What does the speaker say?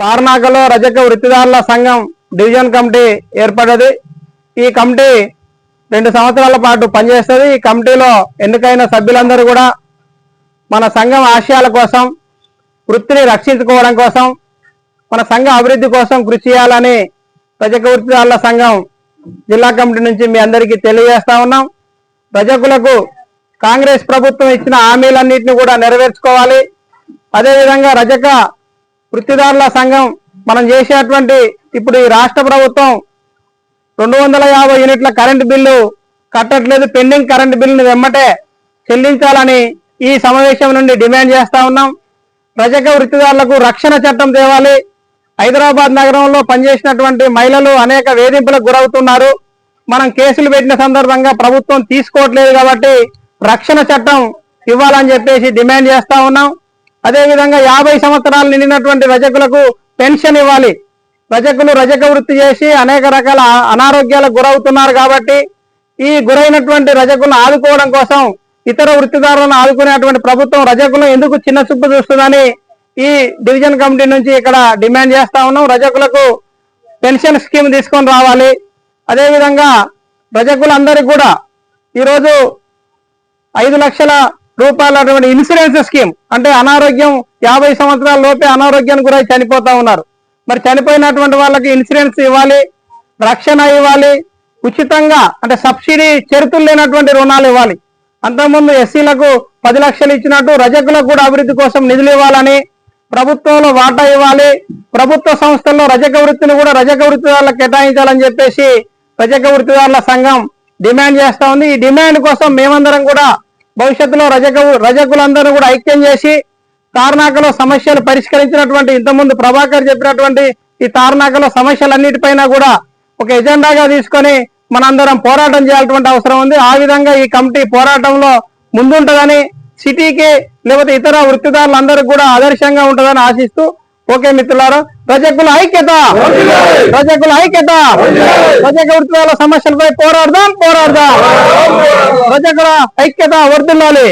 తార్నాకలో రజక వృత్తిదారుల సంఘం division committee ఏర్పడ్డది. ఈ కమిటీ రెండు సంవత్సరాల పాటు పనిచేస్తుంది. ఈ కమిటీలో ఎన్నికైన సభ్యులందరూ కూడా మన సంఘం ఆశయాల కోసం వృత్తిని రక్షించుకోవడం కోసం మన సంఘ అభివృద్ధి కోసం కృషి చేయాలని రజక వృత్తిదారుల సంఘం జిల్లా కమిటీ నుంచి మీ అందరికీ తెలియజేస్తా ఉన్నాం. రజకులకు కాంగ్రెస్ ప్రభుత్వం ఇచ్చిన హామీలన్నింటినీ కూడా నెరవేర్చుకోవాలి. అదేవిధంగా రజక వృత్తిదారుల సంఘం మనం చేసేటువంటి ఇప్పుడు ఈ రాష్ట్ర ప్రభుత్వం రెండు వందల యాభై యూనిట్ల కరెంటు బిల్లు కట్టట్లేదు పెండింగ్ కరెంటు బిల్లుని వెమ్మటే చెల్లించాలని ఈ సమావేశం నుండి డిమాండ్ చేస్తా ఉన్నాం. రజక వృత్తిదారులకు రక్షణ చట్టం తేవాలి. హైదరాబాద్ నగరంలో పనిచేసినటువంటి మహిళలు అనేక వేధింపులకు గురవుతున్నారు. మనం కేసులు పెట్టిన సందర్భంగా ప్రభుత్వం తీసుకోవట్లేదు కాబట్టి రక్షణ చట్టం ఇవ్వాలని చెప్పేసి డిమాండ్ చేస్తా ఉన్నాం. అదేవిధంగా యాభై సంవత్సరాలు నిండినటువంటి రజకులకు పెన్షన్ ఇవ్వాలి. రజకులు రజక వృత్తి చేసి అనేక రకాల అనారోగ్యాలకు గురవుతున్నారు కాబట్టి ఈ గురైనటువంటి రజకులను ఆదుకోవడం కోసం ఇతర వృత్తిదారులను ఆదుకునేటువంటి ప్రభుత్వం రజకులను ఎందుకు చిన్న చూపు చూస్తుందని ఈ డివిజన్ కమిటీ నుంచి ఇక్కడ డిమాండ్ చేస్తా ఉన్నాం. రజకులకు పెన్షన్ స్కీమ్ తీసుకొని రావాలి. అదేవిధంగా రజకులందరికీ కూడా ఈరోజు ఐదు లక్షల రూపాయలటువంటి ఇన్సూరెన్స్ స్కీమ్ అంటే అనారోగ్యం యాభై సంవత్సరాల లోపే అనారోగ్యానికి గురై చనిపోతా ఉన్నారు. మరి చనిపోయినటువంటి వాళ్ళకి ఇన్సూరెన్స్ ఇవ్వాలి రక్షణ ఇవ్వాలి ఉచితంగా అంటే సబ్సిడీ చెరుతులు లేనటువంటి రుణాలు ఇవ్వాలి. అంతకుముందు ఎస్సీలకు పది లక్షలు ఇచ్చినట్టు రజకులకు కూడా అభివృద్ధి కోసం నిధులు ఇవ్వాలని ప్రభుత్వంలో వాటా ఇవ్వాలి ప్రభుత్వ సంస్థల్లో రజక వృత్తిని కూడా రజక వృత్తిదారులకు కేటాయించాలని చెప్పేసి రజక వృత్తిదారుల సంఘం డిమాండ్ చేస్తా ఉంది. ఈ డిమాండ్ కోసం మేమందరం కూడా భవిష్యత్తులో రజక రజకులందరూ కూడా ఐక్యం చేసి తార్నాకలో సమస్యలు పరిష్కరించినటువంటి ఇంతకుముందు ప్రభాకర్ చెప్పినటువంటి ఈ తార్నాకలో సమస్యలన్నిటిపైన కూడా ఒక ఎజెండాగా తీసుకొని మనందరం పోరాటం చేయాల్సిన అవసరం ఉంది. ఆ విధంగా ఈ కమిటీ పోరాటంలో ముందుంటదని సిటీకి లేకపోతే ఇతర వృత్తిదారులందరికీ కూడా ఆదర్శంగా ఉంటుందని ఆశిస్తూ ఓకే మిత్రులారా రజకుల ఐక్యత! రజకుల ఐక్యత! రజక వృత్తిదారుల సమస్యలపై పోరాడదాం పోరాడదాం! రజకుల ఐక్యత వర్దిల్లాలి